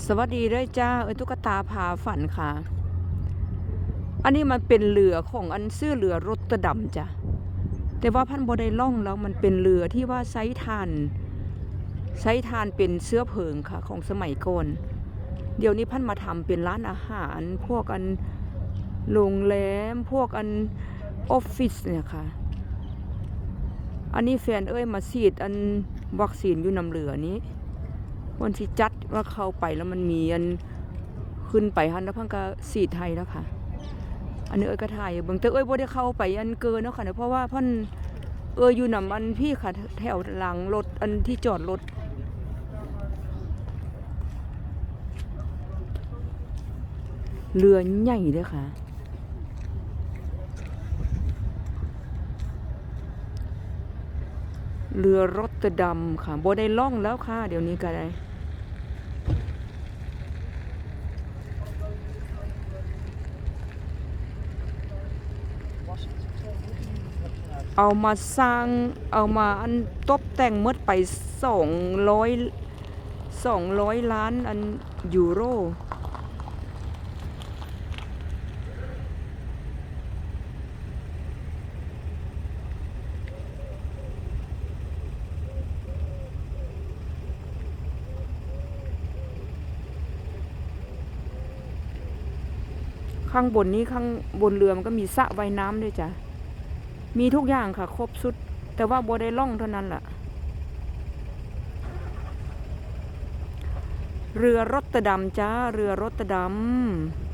สวัสดีด้วยจ้าเอ้ยตุ๊กตาพาฝันค่ะ อันนี้มันเป็นเรือของอันซื้อเรือรถตะดำจ้ะแต่ว่าพันบได้ล่องแล้วมันเป็นเรือที่ว่าใช้ทานใช้ทานเป็นเสื้อเพิงค่ะ ของสมัยก่อนเดี๋ยวนี้พันมาทำเป็นร้านอาหาร พวกอันโรงแรมพวกอันออฟฟิศเนี่ยค่ะ อันนี้แฟนเอ้ยมาฉีดอันวัคซีนอยู่นำเรือนี้ วันที่จัดว่าเข้าไปแล้วมันมีอันขึ้นไปฮันแล้วพังก็สีไทยแล้วค่ะ อันนี้เอ้ยก็ถ่ายเบิ่งแต่เอ้ยบ่ได้เข้าไปอันเกินเนาะค่ะเนะเพราะว่าพิ่นเอ้ยอยู่นำอันพี่ค่ะ แถวหลังรถอันที่จอดรถเรือใหญ่เด้อค่ะ เรือรถตะดำค่ะบ่ได้ล่องแล้วค่ะ เดี๋ยวนี้ก็ได้เอามาสร้างเอามาอันตบแต่งเมื่อไปสองร้อยสองร้อยล้านอันยูโร ข้างบนนี้ข้างบนเรือมันก็มีสระว่ายน้ำด้วยจ้ะ มีทุกอย่างค่ะ ครบสุด แต่ว่าบัได้ล่องเท่านั้นล่ะเรือรถตะดำจ้า เรือรถตะดำ